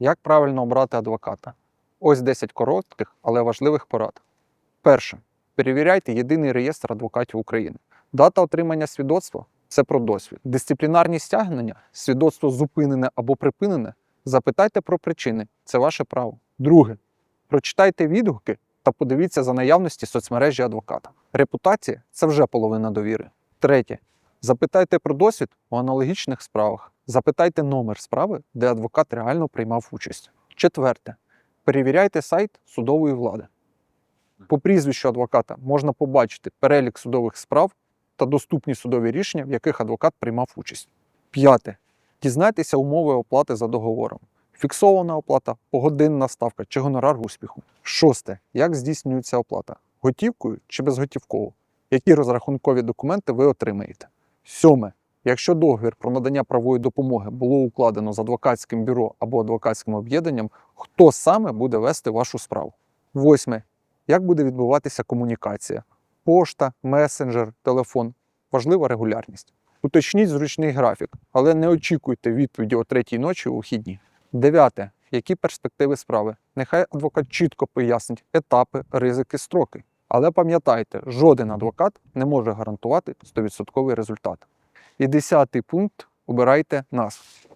Як правильно обрати адвоката? Ось 10 коротких, але важливих порад. Перше. Перевіряйте єдиний реєстр адвокатів України. Дата отримання свідоцтва це про досвід. Дисциплінарні стягнення, свідоцтво зупинене або припинене. Запитайте про причини, це ваше право. Друге. Прочитайте відгуки та подивіться за наявності соцмережі адвоката. Репутація це вже половина довіри. Третє. Запитайте про досвід у аналогічних справах. Запитайте номер справи, де адвокат реально приймав участь. Четверте. Перевіряйте сайт судової влади. По прізвищу адвоката можна побачити перелік судових справ та доступні судові рішення, в яких адвокат приймав участь. П'яте. Дізнайтеся умови оплати за договором. Фіксована оплата, погодинна ставка чи гонорар успіху. Шосте. Як здійснюється оплата? Готівкою чи безготівково? Які розрахункові документи ви отримаєте? Сьоме. Якщо договір про надання правової допомоги було укладено з адвокатським бюро або адвокатським об'єднанням, хто саме буде вести вашу справу? Восьме. Як буде відбуватися комунікація? Пошта, месенджер, телефон. Важлива регулярність. Уточніть зручний графік, але не очікуйте відповіді о третій ночі у вихідні. Дев'яте. Які перспективи справи? Нехай адвокат чітко пояснить етапи, ризики, строки. Але пам'ятайте, жоден адвокат не може гарантувати 100% результат. І десятий пункт обирайте нас.